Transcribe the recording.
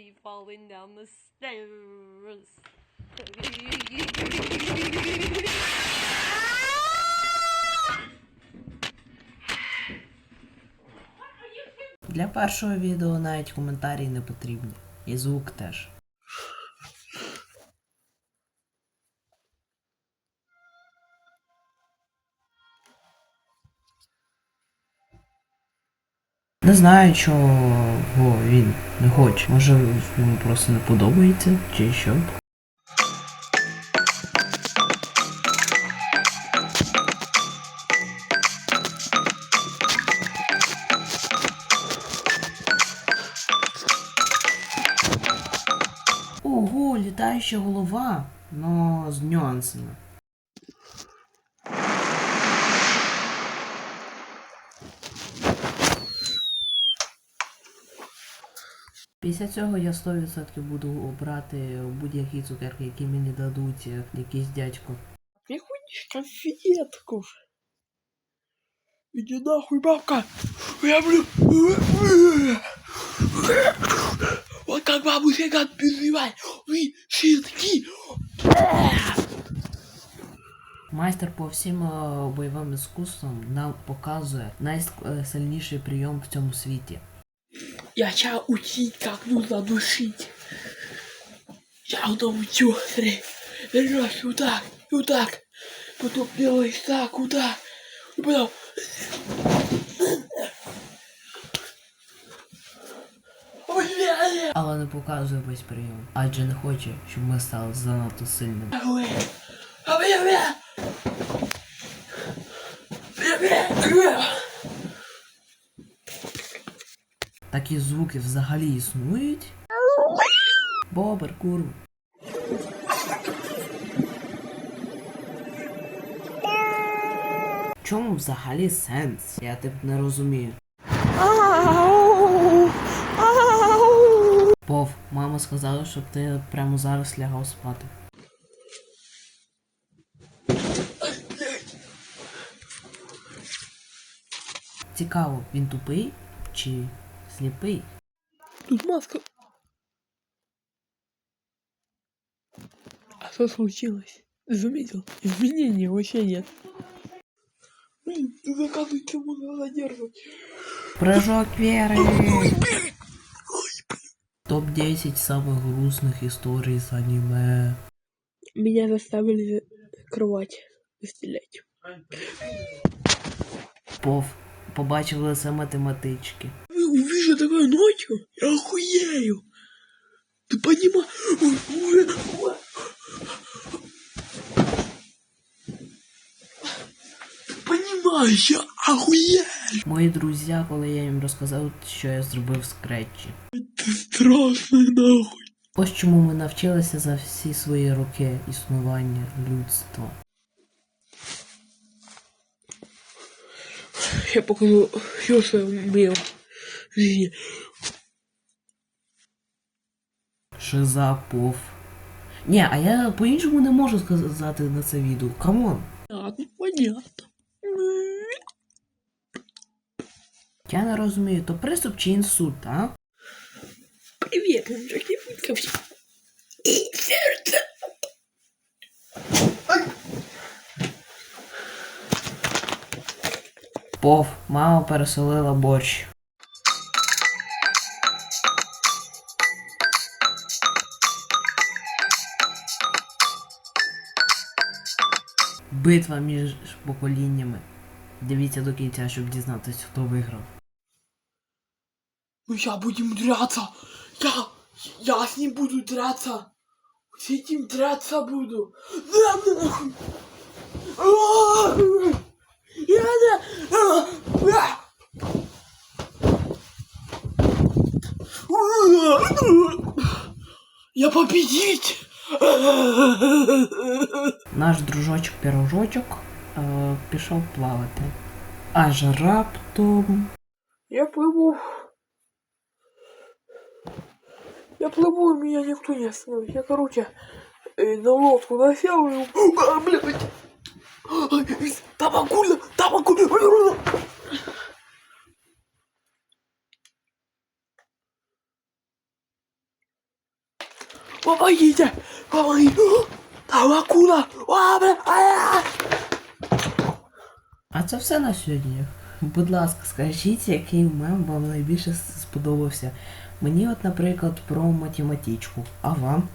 be falling down the stairs. Для першого відео навіть коментарі не потрібні. І звук теж. Не знаю, чого він не хоче. Може йому просто не подобається, чи що. Ого, літаюча голова, но з нюансами. Після цього я 100% буду обрати будь-які цукерки, які мені дадуть е, якийсь дядько. Приходишь конфетку. Иди нахуй, бабка. Я блю. Вот как бабушка как переживай. Вы щитки. Майстер по всім е, бойовим іскусствам нам показує найсильніший прийом в цьому світі. Я тебя учить, как нужно душить. Я научу. Смотри. Берешь вот так, вот так. Потом делаешь так, вот так. И потом... Але не показує весь прийом, адже не хоче, щоб ми стали занадто сильними. Ой. А бля, бля. Бля, бля, бля. Такі звуки взагалі існують? Бобер, курва. Чому взагалі сенс? Я тип не розумію. Пов, мама сказала, щоб ти прямо зараз лягав спати. Цікаво, він тупий чи сліпий? Тут маска. А что случилось? Заметил? Изменений вообще нет. Блин, ты заказывай, кому надо задерживать. Прыжок веры! Топ-10 самых грустных историй с аниме. Меня заставили закрывать, стрелять. Пов, побачив лице математички. Увижу такое ночью, я охуею. Ты понимаешь? Понимаешь, я охуею. Мої друзі, коли я їм розказав, що я зробив в скретчі. Ты страшный нахуй. Ось чому ми навчилися за всі свої роки існування людства. Я покажу все, что я умел Шиза, пов. Ні, а я по-іншому не можу сказати на це відео. Камон. Ладно, понятно. Я не розумію, то приступ чи інсульт, а? Привет, мужики. И сердце. Пов, мама переселила борщ. Битва між поколіннями. Дивіться до кінця, щоб дізнатися, хто виграв. Ну сейчас будем драться. Я, я с ним буду драться. С этим драться буду. Да, нахуй. Я. Я победить. Наш дружочок пірожочок е, пішов плавати. Аж раптом. Я плыву. Я плыву, меня никто не остановит. Я, короче, э, на лодку насел и... А, блядь! Ай, Там акула! Там акула! Помогите! Помогите! Там акула! А, бля, а! А це все на сьогодні. Будь ласка, скажіть, який мем вам найбільше сподобався. Мені, от, наприклад, про математичку. А вам?